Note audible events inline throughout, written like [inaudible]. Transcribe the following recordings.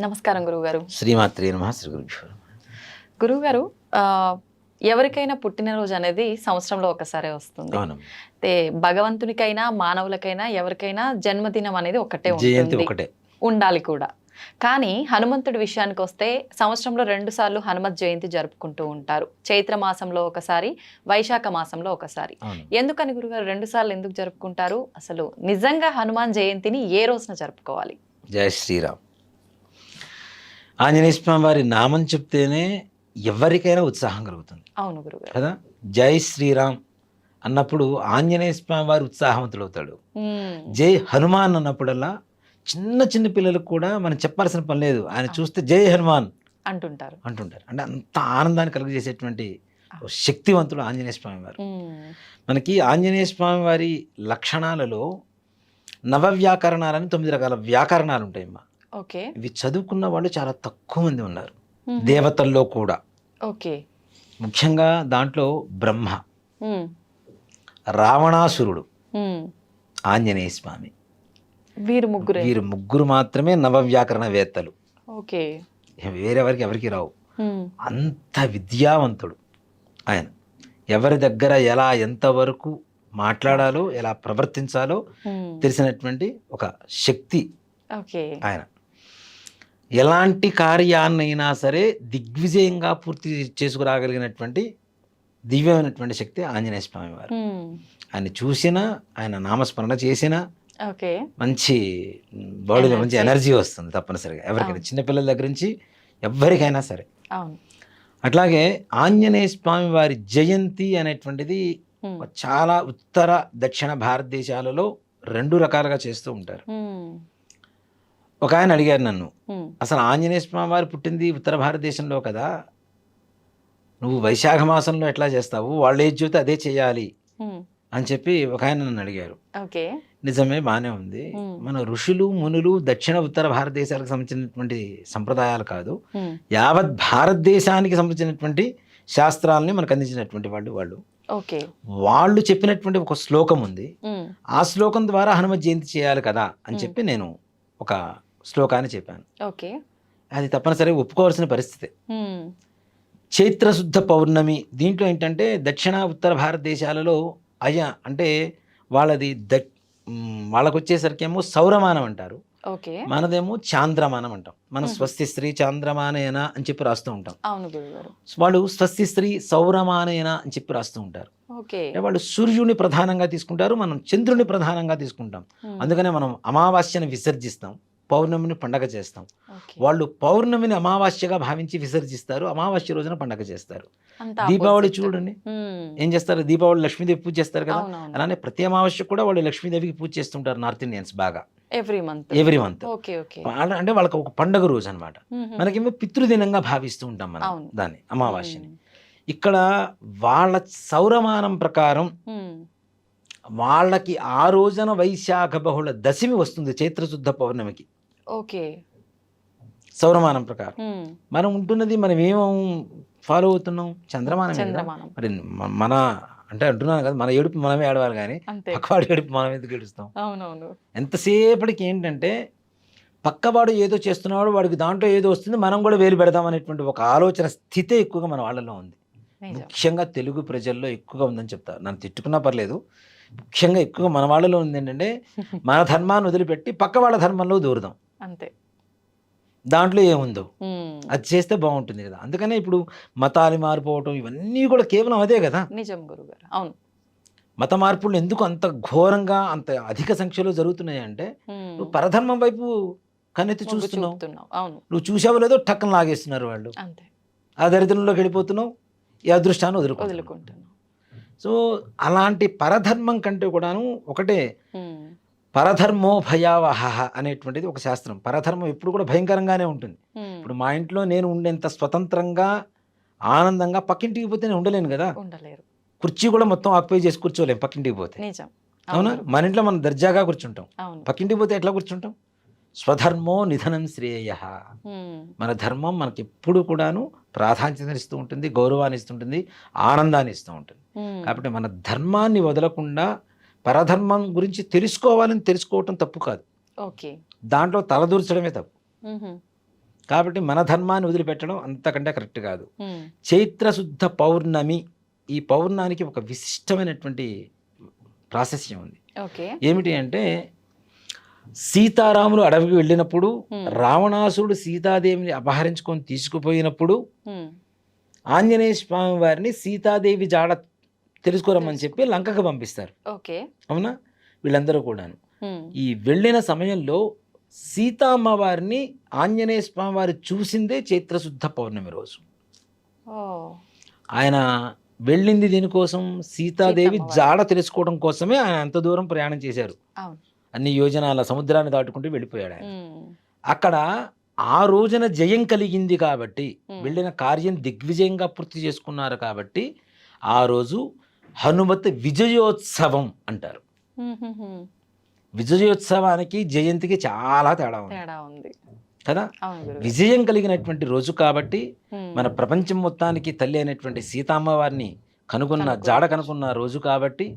నమస్కారం గురువుగారు. శ్రీమాత్రి నమ శ్రీ. గురువుగారు ఎవరికైనా పుట్టినరోజు అనేది సంవత్సరంలో ఒకసారి వస్తుంది. అయితే భగవంతునికైనా మానవులకైనా ఎవరికైనా జన్మదినం అనేది ఒకటే ఉంటుంది. ఒకటే. ఉండాలి కూడా. కానీ హనుమంతుడి విషయానికి వస్తే సంవత్సరంలో రెండు సార్లు హనుమత్ జయంతి జరుపుకుంటూ ఉంటారు. చైత్ర మాసంలో ఒకసారి వైశాఖ మాసంలో ఒకసారి. ఎందుకని గురుగారు రెండు సార్లు ఎందుకు జరుపుకుంటారు? అసలు నిజంగా హనుమాన్ జయంతిని ఏ రోజున జరుపుకోవాలి? జయ శ్రీరామ్. ఆంజనేయ స్వామి వారి నామం చెప్తేనే ఎవరికైనా ఉత్సాహం కలుగుతుంది. అవును గురుగారు. కదా? జై శ్రీరామ్ అన్నప్పుడు ఆంజనేయ స్వామి వారి ఉమ్, జై హనుమాన్ అన్నప్పుడల్లా చిన్న చిన్న పిల్లలకు కూడా మనం చెప్పాల్సిన పని లేదు. ఆయన చూస్తే జై హనుమాన్ అంటుంటారు. అంటుంటారు. అంటే అంత ఆనందాన్ని కలుగజేసేటువంటి శక్తివంతుడు ఆంజనేయ స్వామి వారు. మనకి ఆంజనేయ స్వామి వారి లక్షణాలలో నవ వ్యాకరణాలని తొమ్మిది రకాల వ్యాకరణాలు ఉంటాయమ్మా. ఓకే. ఇవి చదువుకున్న వాళ్ళు చాలా తక్కువ మంది ఉన్నారు. దేవతల్లో కూడా. ఓకే. ముఖ్యంగా దాంట్లో బ్రహ్మ రావణాసురుడు. ఆంజనేయ స్వామి. వీరు ముగ్గురే. వీరు ముగ్గురు మాత్రమే నవ వ్యాకరణ వేత్తలు ఓకే వేరెవరికి ఎవరికి రావు. అంత విద్యావంతుడు ఆయన. ఎవరి దగ్గర ఎలా ఎంతవరకు మాట్లాడాలో ఎలా ప్రవర్తించాలో తెలిసినటువంటి ఒక శక్తి ఓకే. ఆయన. ఎలాంటి కార్యాన్నైనా సరే దిగ్విజయంగా పూర్తి చేసుకురాగలిగినటువంటి దివ్యమైనటువంటి శక్తి ఆంజనేయ స్వామి వారు. ఆయన చూసినా ఆయన నామస్మరణ చేసినా మంచి బాడీలో మంచి. ఎనర్జీ వస్తుంది తప్పనిసరిగా. ఎవరికైనా. చిన్నపిల్లల దగ్గర నుంచి ఎవరికైనా సరే. అట్లాగే ఆంజనేయ స్వామి వారి జయంతి అనేటువంటిది చాలా ఉత్తర దక్షిణ భారతదేశాలలో రెండు రకాలుగా చేస్తూ ఉంటారు. ఒక ఆయన అడిగారు నన్ను అసలు ఆంజనేయ స్వామి వారు పుట్టింది ఉత్తర భారతదేశంలో కదా? నువ్వు వైశాఖ మాసంలో ఎట్లా చేస్తావు? వాళ్ళు ఏది చెబితే అదే చేయాలి. అని చెప్పి ఒక ఆయన నన్ను అడిగారు. నిజమే బాగానే ఉంది. మన ఋషులు మునులు దక్షిణ ఉత్తర భారతదేశాలకు సంబంధించినటువంటి సంప్రదాయాలు కాదు. యావత్ భారతదేశానికి సంబంధించినటువంటి శాస్త్రాలని మనకు అందించినటువంటి వాళ్ళు వాళ్ళు. ఓకే. వాళ్ళు చెప్పినటువంటి ఒక శ్లోకం ఉంది. ఆ శ్లోకం ద్వారా హనుమత్ జయంతి చేయాలి కదా? అని చెప్పి నేను ఒక శ్లోకాన్ని చెప్పాను. ఓకే. అది తప్పనిసరిగా ఒప్పుకోవాల్సిన పరిస్థితి. చైత్రశుద్ధ పౌర్ణమి దీంట్లో ఏంటంటే దక్షిణ ఉత్తర భారతదేశాలలో అయ అంటే వాళ్ళది ద వాళ్ళకు వచ్చేసరికి ఏమో సౌరమానం అంటారు. ఓకే. మనదేమో చాంద్రమానం అంటాం. మనం. స్వస్తి స్త్రీ చాంద్రమానేన అని చెప్పి రాస్తూ ఉంటాం. అవును వాళ్ళు స్వస్తి స్త్రీ సౌరమానేన అని చెప్పి రాస్తూ ఉంటారు. ఓకే. వాళ్ళు సూర్యుని ప్రధానంగా తీసుకుంటారు మనం చంద్రుని ప్రధానంగా తీసుకుంటాం. అందుకనే మనం అమావాస్యను విసర్జిస్తాం. పౌర్ణమిని పండగ చేస్తాం. వాళ్ళు పౌర్ణమిని అమావాస్యగా భావించి విసర్జిస్తారు. అమావాస్య రోజున పండగ చేస్తారు. దీపావళి. చూడండి. ఏం చేస్తారు? దీపావళి లక్ష్మీదేవి పూజ చేస్తారు కదా? అలానే ప్రతి అమావాస్య కూడా వాళ్ళు లక్ష్మీదేవికి పూజ చేస్తుంటారు నార్త్ ఇండియన్స్ బాగా. Every month. Every month. అంటే వాళ్ళకి ఒక పండగ రోజు అనమాట మనకేమో పితృదినంగా భావిస్తూ ఉంటాం మనం. దాన్ని అమావాస్యని. ఇక్కడ వాళ్ళ సౌరమానం ప్రకారం వాళ్ళకి ఆ రోజున వైశాఖ బహుళ దశమి వస్తుంది చైత్రశుద్ధ పౌర్ణమికి. ఓకే. సౌరమానం ప్రకారం. మనం ఉంటున్నది మనం ఏం ఫాలో అవుతున్నాం? చంద్రమానం చంద్రమానం. మరి మన అంటే అంటున్నాను కదా మన ఏడుపు మనమే ఏడవాలి కానీ పక్కవాడి ఏడుపు మనం ఎందుకు ఏడుస్తాం అవునవును. ఎంతసేపటికి ఏంటంటే పక్కవాడు ఏదో చేస్తున్నాడు వాడికి దాంట్లో ఏదో వస్తుంది మనం కూడా వేలు పెడదాం అనేటువంటి ఒక ఆలోచన స్థితే ఎక్కువగా మన వాళ్ళలో ఉంది. ముఖ్యంగా తెలుగు ప్రజల్లో ఎక్కువగా ఉందని చెప్తారు నన్ను తిట్టుకున్నా పర్లేదు. ముఖ్యంగా ఎక్కువగా మన వాళ్ళలో ఉంది ఏంటంటే [laughs] మన ధర్మాన్ని వదిలిపెట్టి పక్క వాళ్ళ ధర్మంలో దూరదాం. అంతే. దాంట్లో ఏముందో? అది చేస్తే బాగుంటుంది కదా. అందుకనే ఇప్పుడు మతాలు మారిపోవటం ఇవన్నీ కూడా కేవలం అదే కదా. నిజం గురుగారు. అవును. మత మార్పులు ఎందుకు అంత ఘోరంగా అంత అధిక సంఖ్యలో జరుగుతున్నాయి అంటే నువ్వు పరధర్మం వైపు కన్నెత్తి చూస్తున్నావు. నువ్వు చూసావో లేదో టక్కన లాగేస్తున్నారు వాళ్ళు. అంతే. ఆ దరిద్రంలోకి వెళ్ళిపోతున్నావు ఈ అదృష్టాన్ని వదులుకుంటున్నావు. సో అలాంటి పరధర్మం కంటే కూడాను ఒకటే పరధర్మో భయావహ అనేటువంటిది ఒక శాస్త్రం. పరధర్మం ఎప్పుడు కూడా భయంకరంగానే ఉంటుంది. ఇప్పుడు మా ఇంట్లో నేను ఉండేంత స్వతంత్రంగా ఆనందంగా పక్కింటికి పోతే నేను ఉండలేను కదా. కుర్చీ కూడా మొత్తం ఆక్యుపై చేసి కూర్చోలేం పక్కింటికి పోతే. అవునా? మన ఇంట్లో మనం దర్జాగా కూర్చుంటాం. పక్కింటికి పోతే ఎట్లా కూర్చుంటాం? స్వధర్మో నిధనం శ్రేయ. మన ధర్మం మనకి ఎప్పుడు కూడాను ప్రాధాన్యతని ఇస్తూ ఉంటుంది గౌరవాన్ని ఇస్తుంటుంది ఆనందాన్ని ఇస్తూ ఉంటుంది. కాబట్టి మన ధర్మాన్ని వదలకుండా పరధర్మం గురించి తెలుసుకోవాలని తెలుసుకోవటం తప్పు కాదు. ఓకే. దాంట్లో తలదూర్చడమే తప్పు. కాబట్టి మన ధర్మాన్ని వదిలిపెట్టడం అంతకంటే కరెక్ట్ కాదు. ఉమ్, చైత్ర శుద్ధ పౌర్ణమి ఈ పౌర్ణానికి ఒక విశిష్టమైనటువంటి ప్రాశస్యం ఉంది ఓకే. ఏమిటి అంటే సీతారాములు అడవికి వెళ్ళినప్పుడు. రావణాసురుడు సీతాదేవిని అపహరించుకొని తీసుకుపోయినప్పుడు ఆంజనేయ స్వామి వారిని సీతాదేవి జాడ తెలుసుకోరమ్మని చెప్పి లంకకు పంపిస్తారు. ఓకే. అవునా? వీళ్ళందరూ కూడాను. ఈ వెళ్ళిన సమయంలో సీతామ్మ వారిని ఆంజనేయ స్వామి వారు చూసిందే చైత్రశుద్ధ పౌర్ణమి రోజు. ఆయన వెళ్ళింది దీనికోసం? సీతాదేవి. జాడ తెలుసుకోవడం కోసమే ఆయన అంత దూరం ప్రయాణం చేశారు. అన్ని యోజనాల సముద్రాన్ని దాటుకుంటూ వెళ్ళిపోయాడు ఆయన. అక్కడ ఆ రోజున జయం కలిగింది కాబట్టి. వెళ్ళిన కార్యం దిగ్విజయంగా పూర్తి చేసుకున్నారు కాబట్టి ఆ రోజు హనుమత్ విజయోత్సవం అంటారు. విజయోత్సవానికి జయంతికి చాలా తేడా ఉంది. కదా? విజయం కలిగినటువంటి రోజు కాబట్టి మన ప్రపంచం మొత్తానికి తల్లి అయినటువంటి సీతామ్మ వారిని కనుగొన్న కనుగొన్న జాడ కనుక్కున్న రోజు కాబట్టి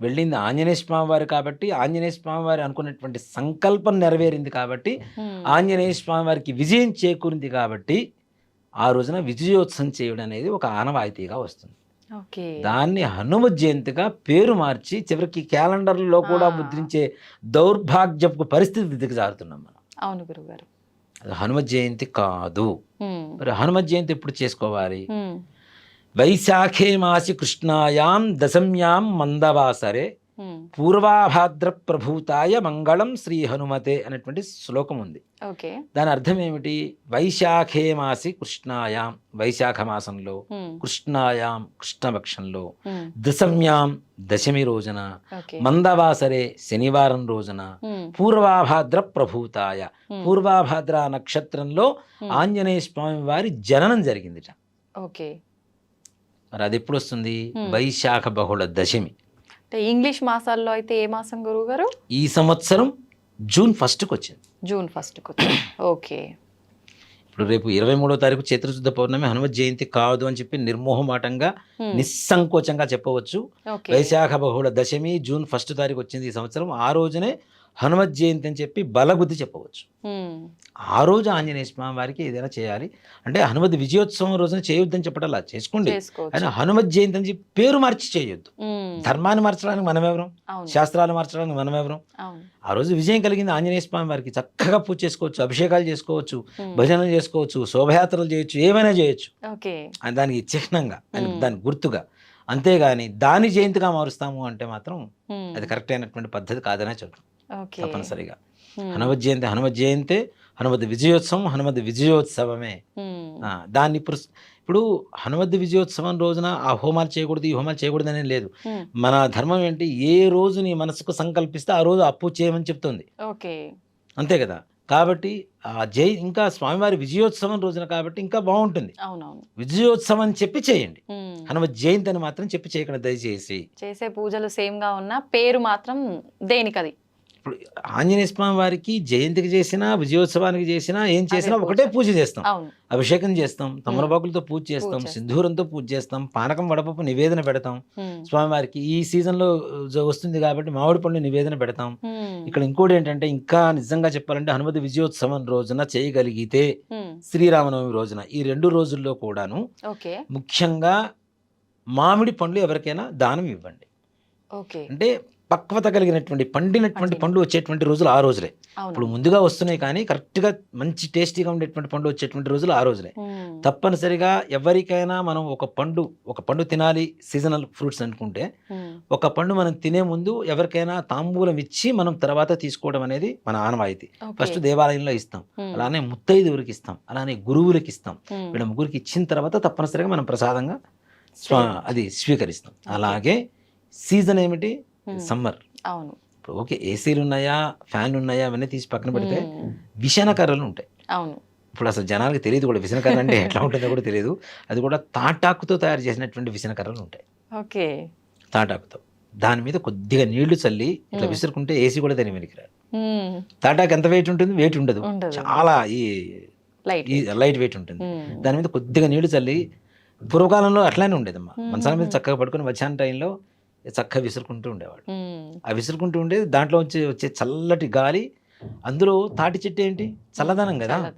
వెళ్ళింది ఆంజనేయ స్వామి వారు కాబట్టి ఆంజనేయ స్వామి వారి అనుకున్నటువంటి సంకల్పం నెరవేరింది కాబట్టి ఆంజనేయ స్వామి వారికి విజయం చేకూరింది కాబట్టి ఆ రోజున విజయోత్సవం చేయడం అనేది ఒక ఆనవాయితీగా వస్తుంది. దాన్ని హనుమ జయంతిగా పేరు మార్చి చివరికి క్యాలెండర్లో కూడా. ముద్రించే దౌర్భాగ్యపు పరిస్థితి దిగజారుతున్నాం మనం. అవును గురువు గారు అది హనుమ జయంతి కాదు. మరి హనుమ జయంతి ఎప్పుడు చేసుకోవాలి? వైశాఖే మాసి కృష్ణాయాం దశమ్యాం మందవాసరే పూర్వాభాద్ర ప్రభూతాయ మంగళం శ్రీ హనుమతే అనేటువంటి శ్లోకం ఉంది. దాని అర్థం ఏమిటి? వైశాఖే మాసి కృష్ణాయాం వైశాఖ మాసంలో కృష్ణాయాం కృష్ణపక్షంలో దశమ్యాం దశమి రోజున మందవాసరే శనివారం రోజున పూర్వాభాద్ర ప్రభూతాయ పూర్వాభాద్ర నక్షత్రంలో ఆంజనేయ స్వామి వారి జననం జరిగిందిట. ఓకే. మరి అది ఎప్పుడు వస్తుంది. వైశాఖ బహుళ దశమి. అంటే ఇంగ్లీష్ మాసాల్లో అయితే ఏ మాసం గురువు గారు? ఈ సంవత్సరం జూన్ ఫస్ట్కి వచ్చింది జూన్ ఫస్ట్ ఓకే. ఇప్పుడు రేపు ఇరవై మూడో తారీఖు చైత్రశుద్ధ పౌర్ణమి హనుమత్ జయంతి కాదు అని చెప్పి నిర్మోహమాటంగా నిస్సంకోచంగా చెప్పవచ్చు. వైశాఖ బహుళ దశమి జూన్ ఫస్ట్ తారీఖు వచ్చింది ఈ సంవత్సరం. ఆ రోజునే హనుమత్ జయంతి అని చెప్పి బలగుద్ది చెప్పవచ్చు. ఆ రోజు ఆంజనేయ స్వామి వారికి ఏదైనా చేయాలి. అంటే హనుమత్ విజయోత్సవం రోజున చేయొద్దని చెప్పటలా? చేసుకోండి. ఆయన హనుమత్ జయంతి అని చెప్పి పేరు మార్చి చేయొద్దు. ధర్మాన్ని మార్చడానికి మనమెవరం? శాస్త్రాలు మార్చడానికి మనమెవరం? ఆ రోజు విజయం కలిగింది ఆంజనేయ స్వామి వారికి. చక్కగా పూజ చేసుకోవచ్చు అభిషేకాలు చేసుకోవచ్చు భజనలు చేసుకోవచ్చు శోభయాత్రలు చేయొచ్చు ఏమైనా చేయొచ్చు. దానికి చిహ్నంగా. దాని గుర్తుగా. అంతేగాని దాని జయంతిగా మారుస్తాము అంటే మాత్రం అది కరెక్ట్ అయినటువంటి పద్ధతి కాదనే చెప్తాం తప్పనిసరిగా. హనుమత్ జయంతి హనుమత్ జయంతే హనుమత్ విజయోత్సవం హనుమత్ విజయోత్సవమే. దాన్ని ఇప్పుడు ఇప్పుడు హనుమద్ విజయోత్సవం రోజున ఆ హోమాలు చేయకూడదు ఈ హోమాలు చేయకూడదు అనేది లేదు. మన ధర్మం ఏంటి? ఏ రోజు నీ మనసుకు సంకల్పిస్తే ఆ రోజు అప్పు చేయమని చెప్తుంది. ఓకే. అంతే కదా? కాబట్టి ఆ జై ఇంకా స్వామివారి విజయోత్సవం రోజున కాబట్టి ఇంకా బాగుంటుంది. విజయోత్సవం అని చెప్పి చేయండి. హనుమత్ జయంతి అని మాత్రం చెప్పి చేయకండి దయచేసి. చేసే పూజలు సేమ్గా ఉన్నా పేరు మాత్రం దేనికది? ఇప్పుడు ఆంజనేయ స్వామి వారికి జయంతికి చేసినా విజయోత్సవానికి చేసినా ఏం చేసినా. ఒకటే పూజ. చేస్తాం. అభిషేకం చేస్తాం తమలపాకులతో పూజ చేస్తాం. సింధూరంతో పూజ చేస్తాం పానకం వడపప్పు నివేదన పెడతాం. స్వామివారికి ఈ సీజన్లో వస్తుంది కాబట్టి మామిడి పండు నివేదన పెడతాం. ఇక్కడ ఇంకోటి ఏంటంటే ఇంకా నిజంగా చెప్పాలంటే హనుమతి విజయోత్సవం రోజున చేయగలిగితే శ్రీరామనవమి రోజున ఈ రెండు రోజుల్లో కూడాను ముఖ్యంగా మామిడి పండ్లు ఎవరికైనా దానం ఇవ్వండి. అంటే పక్వత కలిగినటువంటి పండినటువంటి పండిన. పండ్లు వచ్చేటువంటి రోజులు ఆ రోజులే. ఇప్పుడు ముందుగా వస్తున్నాయి కానీ కరెక్ట్గా మంచి టేస్టీగా ఉండేటువంటి పండు వచ్చేటువంటి రోజులు ఆ రోజులే. తప్పనిసరిగా ఎవరికైనా మనం ఒక పండు ఒక పండు తినాలి సీజనల్ ఫ్రూట్స్ అనుకుంటే ఒక పండు మనం తినే ముందు ఎవరికైనా తాంబూలం ఇచ్చి మనం తర్వాత తీసుకోవడం అనేది మన ఆనవాయితీ. ఫస్ట్ దేవాలయంలో ఇస్తాం. అలానే ముత్తైదువురికి ఇస్తాం. అలానే గురువులకి ఇస్తాం. వీళ్ళ ముగ్గురికి ఇచ్చిన తర్వాత తప్పనిసరిగా మనం ప్రసాదంగా స్వా అది స్వీకరిస్తాం. అలాగే సీజన్ ఏమిటి? సమ్మర్. అవును. ఇప్పుడు ఓకే ఏసీలు ఉన్నాయా ఫ్యాన్ ఉన్నాయా అవన్నీ తీసి పక్కన పెడితే ఉమ్, విషణకర్రలు ఉంటాయి. అవును. ఇప్పుడు అసలు జనాలకు తెలియదు కూడా విసనకర్ర అంటే ఎట్లా ఉంటుందో కూడా తెలియదు. అది కూడా తాటాకుతో తయారు చేసినటువంటి విసనకర్రలు ఉంటాయి. ఓకే. తాటాకుతో. దాని మీద కొద్దిగా నీళ్ళు చల్లి ఇట్లా మ్మ్. విసురుకుంటే ఏసీ కూడా దాని వెనక్కి రాదు. తాటాకు ఎంత వెయిట్ ఉంటుంది? వెయిట్ ఉండదు. చాలా ఈ లైట్ వెయిట్ ఉంటుంది. దాని మీద కొద్దిగా నీళ్ళు చల్లి పూర్వకాలంలో అట్లానే ఉండేదమ్మా. మ్మ్. మంచాల మీద చక్కగా పడుకొని మధ్యాహ్నం టైంలో చక్కగా విసురుకుంటూ ఉండేవాడు. ఆ విసురుకుంటూ ఉండేది దాంట్లో వచ్చే వచ్చే చల్లటి గాలి అందులో తాటి చెట్టు ఏంటి? చల్లదనం కదా?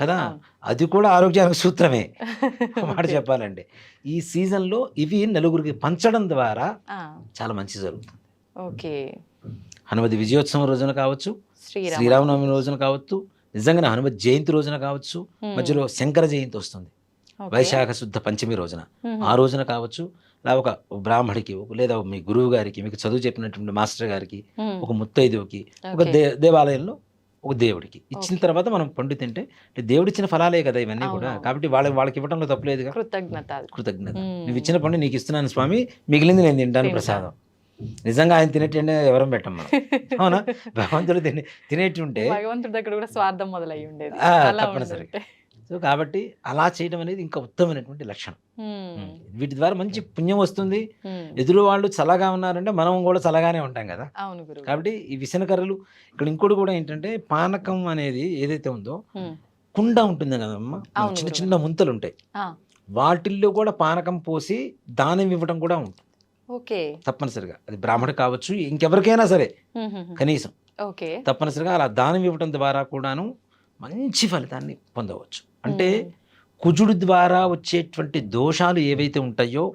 కదా. అది కూడా ఆరోగ్యానికి సూత్రమే. [laughs] మాట చెప్పాలంటే. ఈ సీజన్లో ఇవి నలుగురికి పంచడం ద్వారా చాలా మంచి జరుగుతుంది. ఓకే. హనుమతి విజయోత్సవం రోజున కావచ్చు శ్రీరామ శ్రీరామనవమి రోజున కావచ్చు నిజంగానే హనుమతి జయంతి రోజున కావచ్చు. మధ్యలో శంకర జయంతి వస్తుంది. వైశాఖ శుద్ధ పంచమి రోజున. ఆ రోజున కావచ్చు ఒక బ్రాహ్మడికి లేదా మీ గురువు గారికి మీకు చదువు చెప్పినటువంటి మాస్టర్ గారికి. ఒక ముత్తైదువుకి ఒక. దే దేవాలయంలో ఒక దేవుడికి ఇచ్చిన. తర్వాత మనం పండు తింటే దేవుడిచ్చిన ఫలాలే కదా ఇవన్నీ కూడా. కాబట్టి వాళ్ళకి వాళ్ళకి ఇవ్వడంలో తప్పలేదుగా కృతజ్ఞత. కృతజ్ఞత. నువ్వు ఇచ్చిన పండు నీకు ఇస్తున్నాను స్వామి మిగిలింది నేను తింటాను తింటా. ప్రసాదం నిజంగా ఆయన తినేటంటే ఎవరం పెట్టం మనం అవునా [laughs] భగవంతుడు తినే తినేటుంటే భగవంతుడి దగ్గర కూడా స్వార్థం మొదలయ్యి ఉండేది తప్పనిసరిగా. సో కాబట్టి అలా చేయడం అనేది ఇంకా ఉత్తమమైనటువంటి లక్షణం. వీటి ద్వారా మంచి పుణ్యం వస్తుంది. ఎదురు వాళ్ళు చల్లగా ఉన్నారంటే మనం కూడా చల్లగానే ఉంటాం కదా. కాబట్టి ఈ విసనకర్రలు ఇక్కడ ఇంకోటి కూడా ఏంటంటే పానకం అనేది ఏదైతే ఉందో. కుండ ఉంటుంది కదమ్మా చిన్న. చిన్న ముంతలు ఉంటాయి వాటిల్లో కూడా పానకం పోసి దానం ఇవ్వడం కూడా ఉంటుంది. ఓకే. తప్పనిసరిగా. అది బ్రాహ్మడు కావచ్చు ఇంకెవరికైనా సరే. కనీసం. ఓకే. తప్పనిసరిగా అలా దానం ఇవ్వడం ద్వారా కూడాను మంచి ఫలితాన్ని పొందవచ్చు. అంటే. కుజుడు ద్వారా వచ్చేటువంటి దోషాలు ఏవైతే ఉంటాయో.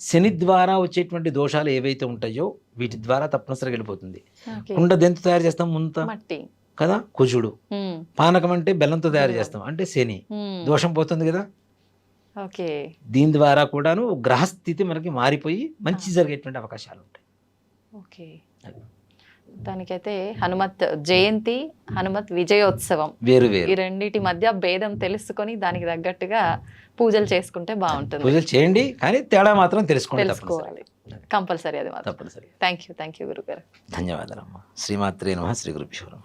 శని ద్వారా వచ్చేటువంటి దోషాలు ఏవైతే ఉంటాయో వీటి ద్వారా తప్పనిసరిగా వెళ్ళిపోతుంది. కుండ దెంతు తయారు చేస్తాం? ముంత? కదా? కుజుడు. పానకం అంటే బెల్లంతో తయారు. చేస్తాం. అంటే శని. దోషం పోతుంది కదా? ఓకే. దీని ద్వారా కూడాను గ్రహస్థితి మనకి మారిపోయి మంచి జరిగేటువంటి అవకాశాలు ఉంటాయి. ఓకే. దానికైతే హనుమత్ జయంతి హనుమత్ విజయోత్సవం. వేరు ఈ వేరు రెండిటి మధ్య భేదం తెలుసుకొని దానికి తగ్గట్టుగా పూజలు చేసుకుంటే బాగుంటుంది. పూజలు చేయండి కానీ తేడా మాత్రం తెలుసుకోండి తప్పనిసరి తెలుసుకోవాలి కంపల్సరీ అది మాత్రం. తప్పనిసరి థ్యాంక్ యూ థ్యాంక్ యూ గురుగారు. ధన్యవాదాలమ్మా. శ్రీమాత్రే నమ శ్రీ గురుభ్యో నమ.